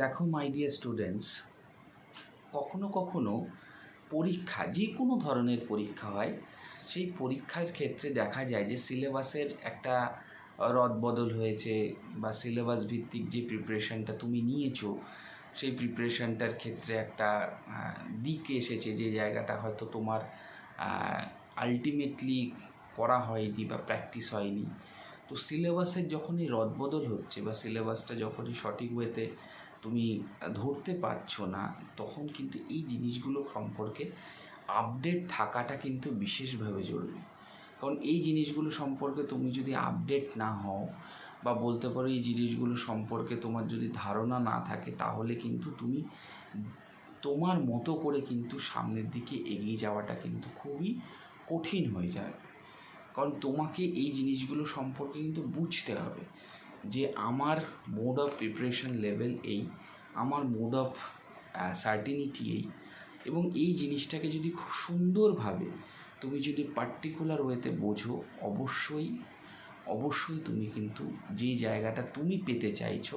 দেখো my dear students কখনো কখনো পরীক্ষা যে কোনো ধরনের পরীক্ষা হয়, সেই পরীক্ষার ক্ষেত্রে দেখা যায় যে সিলেবাসের একটা রদবদল হয়েছে বা সিলেবাস ভিত্তিক যে প্রিপারেশানটা তুমি নিয়েছো, সেই প্রিপারেশানটার ক্ষেত্রে একটা দিক এসেছে যে জায়গাটা হয়তো তোমার আলটিমেটলি করা হয়নি বা প্র্যাকটিস হয়নি। তো সিলেবাসের যখনই রদবদল হচ্ছে বা সিলেবাসটা যখনই সঠিক ওয়েতে তুমি ধরতে পারছ না, তখন কিন্তু এই জিনিসগুলো সম্পর্কে আপডেট থাকাটা কিন্তু বিশেষভাবে জরুরি। কারণ এই জিনিসগুলো সম্পর্কে তুমি যদি আপডেট না হও বা বলতে পারো এই জিনিসগুলো সম্পর্কে তোমার যদি ধারণা না থাকে, তাহলে কিন্তু তুমি তোমার মতো করে কিন্তু সামনের দিকে এগিয়ে যাওয়াটা কিন্তু খুবই কঠিন হয়ে যায়। কারণ তোমাকে এই জিনিসগুলো সম্পর্কে কিন্তু বুঝতে হবে যে আমার মোড অফ প্রিপারেশন লেভেল এই আমার মোড অফ সার্টিনিটি এই। এবং এই জিনিসটাকে যদি খুব সুন্দরভাবে তুমি যদি পার্টিকুলার ওয়েতে বোঝো, অবশ্যই অবশ্যই তুমি কিন্তু যেই জায়গাটা তুমি পেতে চাইছো,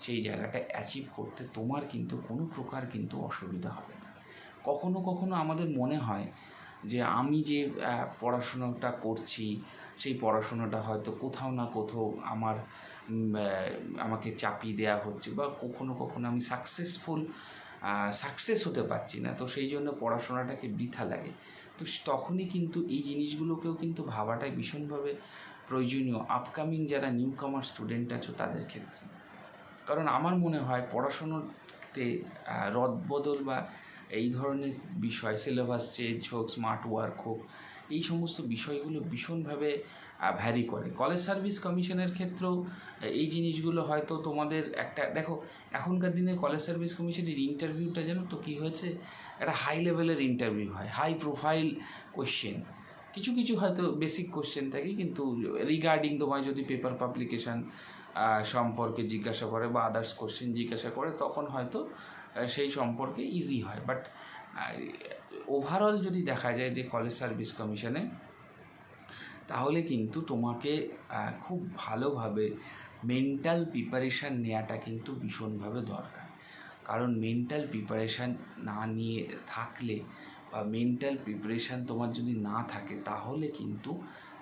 সেই জায়গাটা অ্যাচিভ করতে তোমার কিন্তু কোনো প্রকার কিন্তু অসুবিধা হবে না। কখনো কখনো আমাদের মনে হয় যে আমি যে পড়াশোনাটা করছি সেই পড়াশোনাটা হয়তো কোথাও না কোথাও আমার আমাকে চাপিয়ে দেওয়া হচ্ছে বা কখনো কখনো আমি সাকসেসফুল সাকসেস হতে পারছি না। তো সেই জন্য পড়াশোনাটাকে বৃথা লাগে। তো তখনই কিন্তু এই জিনিসগুলোকেও কিন্তু ভাবাটাই ভীষণভাবে প্রয়োজনীয় আপকামিং যারা নিউ কামার স্টুডেন্ট আছো তাদের ক্ষেত্রে। কারণ আমার মনে হয় পড়াশোনাতে রদবদল বা এই ধরনের বিষয় সিলেবাস চেঞ্জ হোক স্মার্ট ওয়ার্ক হোক এই সমস্ত বিষয়গুলো ভীষণভাবে ভ্যারি করে। কলেজ সার্ভিস কমিশনের ক্ষেত্রেও এই জিনিসগুলো হয়তো তোমাদের একটা, দেখো, এখনকার দিনে কলেজ সার্ভিস কমিশনের ইন্টারভিউটা জানো তো কী হয়েছে? একটা হাই লেভেলের ইন্টারভিউ হয় হাই প্রোফাইল কোশ্চেন কিছু কিছু হয়তো বেসিক কোশ্চেন থাকে, কিন্তু রিগার্ডিং তোমায় যদি পেপার পাবলিকেশান সম্পর্কে জিজ্ঞাসা করে বা আদার্স কোশ্চেন জিজ্ঞাসা করে, তখন হয়তো সেই সম্পর্কে ইজি হয়। বাট ওভারঅল যদি দেখা যায় যে কলেজ সার্ভিস কমিশনে তাহলে কিন্তু তোমাকে খুব ভালোভাবে মেন্টাল প্রিপারেশান নেওয়াটা কিন্তু ভীষণভাবে দরকার। কারণ মেন্টাল প্রিপারেশান না নিয়ে থাকলে বা মেন্টাল প্রিপারেশান তোমার যদি না থাকে, তাহলে কিন্তু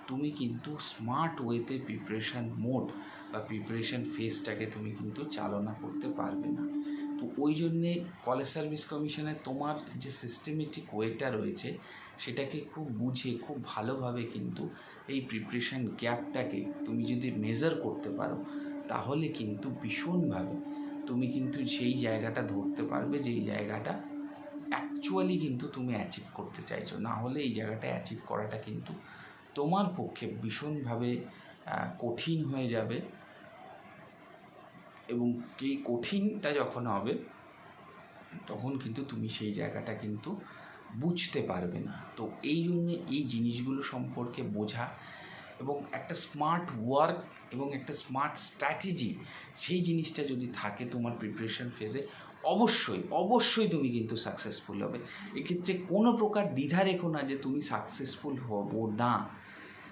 তুমি কিন্তু স্মার্ট ওয়েতে প্রিপারেশান মোড বা প্রিপারেশান ফেসটাকে তুমি কিন্তু চালনা করতে পারবে না। তো ওই জন্যে কলেজ সার্ভিস কমিশনে তোমার যে সিস্টেমেটিক ওয়েটা রয়েছে, সেটাকে খুব বুঝে খুব ভালোভাবে কিন্তু এই প্রিপারেশান গ্যাপটাকে তুমি যদি মেজার করতে পারো, তাহলে কিন্তু ভীষণভাবে তুমি কিন্তু সেই জায়গাটা ধরতে পারবে যেই জায়গাটা অ্যাকচুয়ালি কিন্তু তুমি অ্যাচিভ করতে চাইছো। না হলে এই জায়গাটা অ্যাচিভ করাটা কিন্তু তোমার পক্ষে ভীষণভাবে কঠিন হয়ে যাবে। এবং এই কঠিনটা যখন হবে, তখন কিন্তু তুমি সেই জায়গাটা কিন্তু বুঝতে পারবে না। তো এই জন্য এই জিনিসগুলো সম্পর্কে বোঝা এবং একটা স্মার্ট ওয়ার্ক এবং একটা স্মার্ট স্ট্র্যাটেজি সেই জিনিসটা যদি থাকে তোমার প্রিপারেশন ফেজে অবশ্যই অবশ্যই তুমি কিন্তু সাকসেসফুল হবে। এক্ষেত্রে কোনো প্রকার দ্বিধা রেখো না যে তুমি সাকসেসফুল হব না।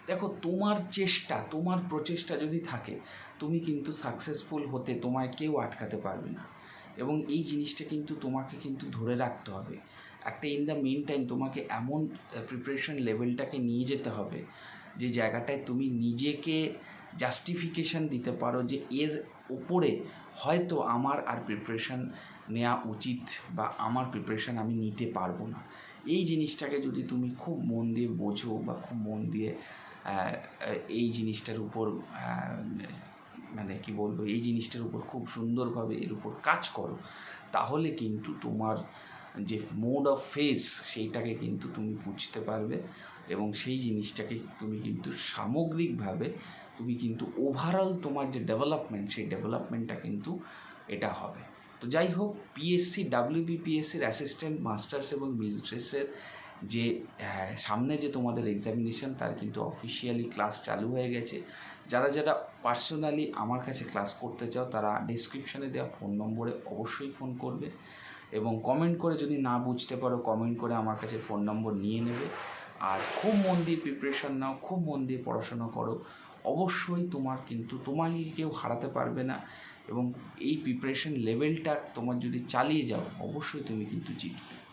দেখো, তোমার চেষ্টা, তোমার প্রচেষ্টা যদি থাকে, তুমি কিন্তু সাকসেসফুল হতে তোমায় কেউ আটকাতে পারবে না। এবং এই জিনিসটা কিন্তু তোমাকে কিন্তু ধরে রাখতে হবে। একটা ইন দ্য মেন টাইম তোমাকে এমন প্রিপারেশন লেভেলটাকে নিয়ে যেতে হবে, যে জায়গাটায় তুমি নিজেকে জাস্টিফিকেশান দিতে পারো যে এর ওপরে হয়তো আমার আর প্রিপারেশান নেওয়া উচিত বা আমার প্রিপারেশান আমি নিতে পারব না। এই জিনিসটাকে যদি তুমি খুব মন দিয়ে বোঝো বা খুব মন দিয়ে এই জিনিসটার উপর মানে কি বলব, এই জিনিসটার উপর খুব সুন্দরভাবে এর উপর কাজ করো। তাহলে কিন্তু তোমার যে মোড অফ ফেস সেইটাকে কিন্তু তুমি বুঝতে পারবে এবং সেই জিনিসটাকে তুমি কিন্তু সামগ্রিকভাবে তুমি কিন্তু ওভারঅল তোমার যে ডেভেলপমেন্ট সেই ডেভেলপমেন্টটা কিন্তু এটা হবে। তো যাই হোক পিএসসি ডাব্লিউবিপিএসসির অ্যাসিস্ট্যান্ট মাস্টার্স এবং বিজনেসের যে হ্যাঁ, সামনে যে তোমাদের এক্সামিনেশন তার কিন্তু অফিসিয়ালি ক্লাস চালু হয়ে গেছে। যারা যারা পার্সোনালি আমার কাছে ক্লাস করতে চাও তারা ডিসক্রিপশানে দেওয়া ফোন নম্বরে অবশ্যই ফোন করবে এবং কমেন্ট করে যদি না বুঝতে পারো কমেন্ট করে আমার কাছে ফোন নম্বর নিয়ে নেবে। আর খুব মন দিয়ে প্রিপারেশন নাও খুব মন দিয়ে পড়াশোনা করো। অবশ্যই তোমার কিন্তু তোমাকে কেউ হারাতে পারবে না এবং এই প্রিপারেশন লেভেলটা তোমার যদি চালিয়ে যাও অবশ্যই তুমি কিন্তু জিতবে।